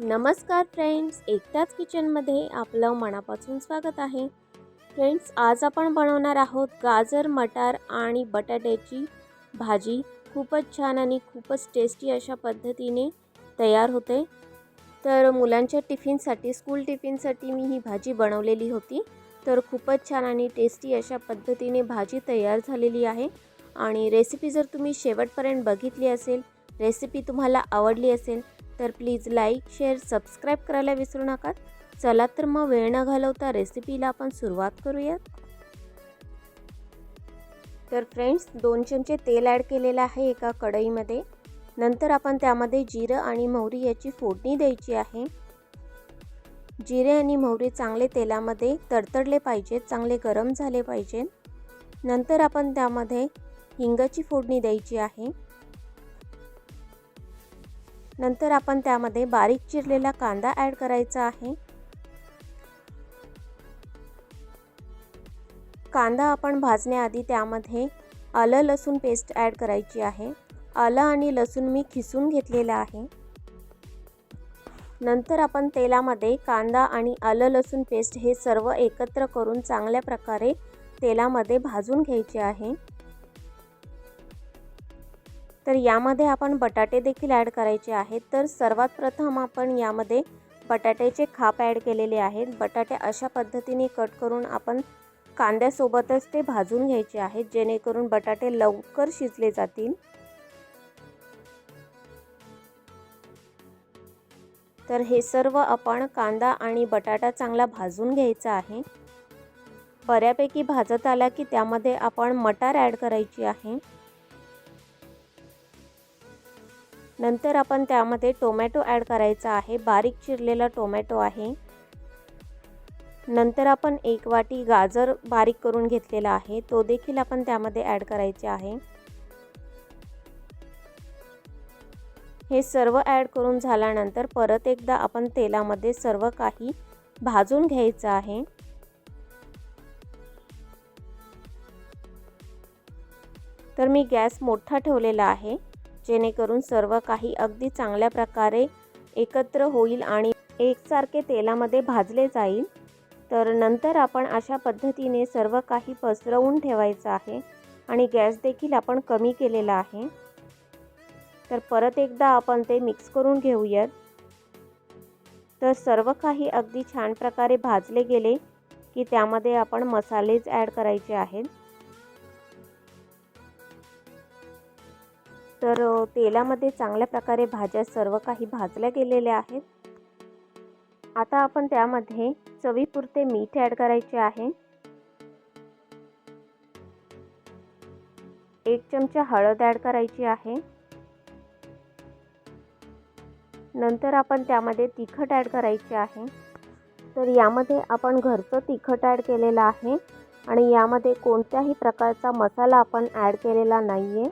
नमस्कार फ्रेंड्स एकटाच किचनमध्ये आपलं मनापासून स्वागत आहे. फ्रेंड्स आज आपण बनवणार आहोत गाजर मटार आणि बटाट्याची भाजी. खूपच छान आणि खूपच टेस्टी अशा पद्धतीने तयार होते. तर मुलांच्या टिफिनसाठी स्कूल टिफिनसाठी मी ही भाजी बनवलेली होती. तर खूपच छान आणि टेस्टी अशा पद्धतीने भाजी तयार झालेली आहे. आणि रेसिपी जर तुम्ही शेवटपर्यंत बघितली असेल रेसिपी तुम्हाला आवडली असेल तर प्लीज लाईक शेअर सबस्क्राईब करायला विसरू नका. चला तर मग वेळ न घालवता रेसिपीला आपण सुरुवात करूयात. तर फ्रेंड्स दोन चमचे तेल ॲड केलेलं आहे एका कढईमध्ये. नंतर आपण त्यामध्ये जिरं आणि मोहरी याची फोडणी द्यायची आहे. जिरे आणि मोहरी चांगले तेलामध्ये तडतडले पाहिजेत चांगले गरम झाले पाहिजे. नंतर आपण त्यामध्ये हिंगाची फोडणी द्यायची आहे. नंतर आपण त्यामध्ये बारीक चिरलेला कांदा ॲड करायचा आहे. कांदा आपण भाजण्याआधी त्यामध्ये आलं लसूण पेस्ट ॲड करायची आहे. आलं आणि लसूण मी खिसून घेतलेलं आहे. नंतर आपण तेलामध्ये कांदा आणि आलं लसूण पेस्ट हे सर्व एकत्र करून चांगल्या प्रकारे तेलामध्ये भाजून घ्यायचे आहे. तर यामध्ये आपण बटाटे देखील ॲड करायचे आहेत. तर सर्वात प्रथम आपण यामध्ये बटाट्याचे खाप ॲड केलेले आहेत. बटाटे अशा पद्धतीने कट करून आपण कांद्यासोबतच ते भाजून घ्यायचे आहेत जेणेकरून बटाटे लवकर शिजले जातील. तर हे सर्व आपण कांदा आणि बटाटा चांगला भाजून घ्यायचा आहे. बऱ्यापैकी भाजत आला की त्यामध्ये आपण मटार ॲड करायची आहे. नंतर आपण त्यामध्ये टोमॅटो ॲड करायचा आहे. बारीक चिरलेला टोमॅटो आहे. नंतर आपण एक वाटी गाजर बारीक करून घेतलेला आहे. तो देखील आपण त्यामध्ये ॲड करायचे आहे. हे सर्व ॲड करून झाल्यानंतर परत एकदा आपण तेलामध्ये सर्व काही भाजून घ्यायचं आहे. तर मी गॅस मोठा ठेवलेला आहे. जेणेकरून सर्व काही अगदी चांगल्या प्रकारे एकत्र होईल आणि एकसारखे तेलामध्ये भाजले जाईल. तर नंतर आपण अशा पद्धतीने सर्व काही पसरवून ठेवायचं आहे आणि गॅस देखील आपण कमी केलेला आहे. तर परत एकदा आपण ते मिक्स करून घेऊयात. तर सर्व काही अगदी छान प्रकारे भाजले गेले की त्यामध्ये आपण मसालेच ॲड करायचे आहेत. तर तेलामध्ये चांगल्या प्रकारे भाज्या सर्व काही भाजल्या गेलेल्या आहेत. आता आपण त्यामध्ये चवीपुरते मीठ ॲड करायचे आहे. एक चमचा हळद ॲड करायची आहे. नंतर आपण त्यामध्ये तिखट ॲड करायचे आहे. तर यामध्ये आपण घरचं तिखट ॲड केलेलं आहे आणि यामध्ये कोणत्याही प्रकारचा मसाला आपण ॲड केलेला नाही आहे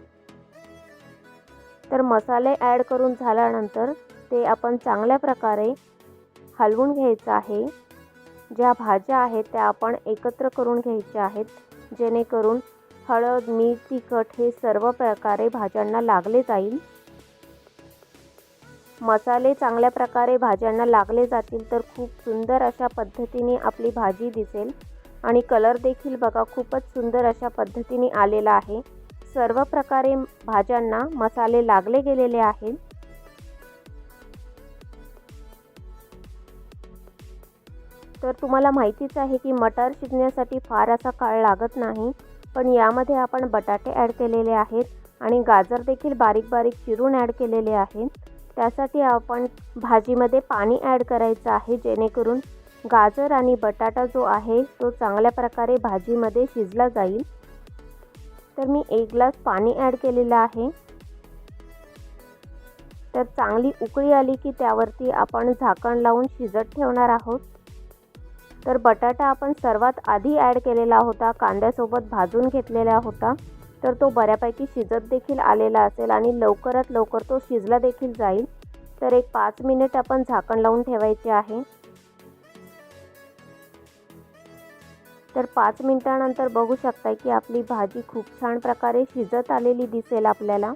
तर मसाले ॲड करून झाल्यानंतर ते आपण चांगल्या प्रकारे हलवून घ्यायचं आहे. ज्या भाज्या आहेत त्या आपण एकत्र करून घ्यायच्या आहेत. जेणेकरून हळद मीठ तिखट हे सर्व प्रकारे भाज्यांना लागले जाईल. मसाले चांगल्या प्रकारे भाज्यांना लागले जातील तर खूप सुंदर अशा पद्धतीने आपली भाजी दिसेल. आणि कलर देखील बघा खूपच सुंदर अशा पद्धतीने आलेला आहे. सर्व प्रकारे भाज्यांना मसाले लागले गेलेले आहेत. तर तुम्हाला माहितीच आहे की मटार शिजण्यासाठी फार असा काळ लागत नाही पण यामध्ये आपण बटाटे ॲड केलेले आहेत आणि गाजर देखील बारीक बारीक चिरून ॲड केलेले आहेत. त्यासाठी आपण भाजीमध्ये पाणी ॲड करायचं आहे जेणेकरून गाजर आणि बटाटा जो आहे तो चांगल्या प्रकारे भाजीमध्ये शिजला जाईल. तर मी एक ग्लास पाणी ॲड केलेलं आहे. तर चांगली उकळी आली की त्यावरती आपण झाकण लावून शिजत ठेवणार आहोत. तर बटाटा आपण सर्वात आधी ॲड केलेला होता कांद्यासोबत भाजून घेतलेला होता. तर तो बऱ्यापैकी शिजत देखील आलेला असेल आणि लवकरात लवकर तो शिजला देखील जाईल. तर एक पाच मिनिट आपण झाकण लावून ठेवायचे आहे. तर पाच मिनटानंतर बघू शकताय की आपली भाजी खूप छान प्रकारे शिजत आलेली दिसेल आपल्याला.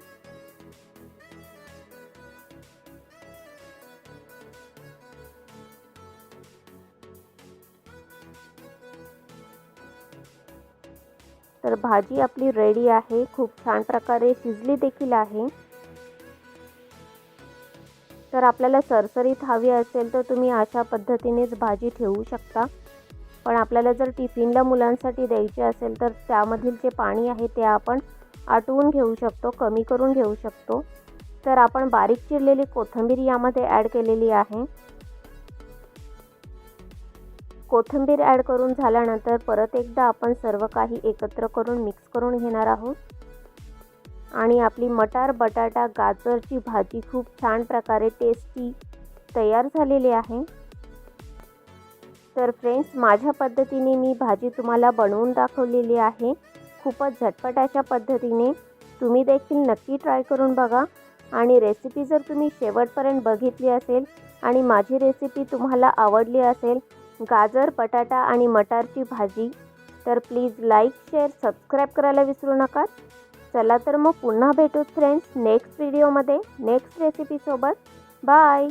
तर भाजी आपली रेडी आहे खूप छान प्रकारे शिजली देखील आहे. तर आपल्याला सरसरीत हवी असेल तर तुम्ही अशा पद्धतीनेच भाजी ठेवू शकता. पण आपल्याला जर टिफिनला मुलांसाठी द्यायचे असेल तर त्यामधील जे पाणी आहे ते आपण आटवून घेऊ शकतो कमी करून घेऊ शकतो. तर आपण बारीक चिरलेली कोथिंबीर यामध्ये ॲड केलेली आहे. कोथिंबीर ॲड करून झाल्यानंतर परत एकदा आपण सर्व काही एकत्र करून मिक्स करून घेणार आहोत. आणि आपली मटार बटाटा गाजरची भाजी खूप छान प्रकारे टेस्टी तयार झालेली आहे. तर फ्रेंड्स माझ्या पद्धतीने मी भाजी तुम्हाला बनवून दाखवलेली आहे. खूपच झटपट अशा पद्धतीने. तुम्ही देखील नक्की ट्राय करून बघा. आणि रेसिपी जर तुम्ही शेवटपर्यंत बघितली असेल आणि माझी रेसिपी तुम्हाला आवडली असेल गाजर बटाटा आणि मटारची भाजी तर प्लीज लाईक शेअर सबस्क्राईब करायला विसरू नका. चला तर मग पुन्हा भेटू फ्रेंड्स नेक्स्ट व्हिडिओमध्ये नेक्स्ट रेसिपीसोबत बाय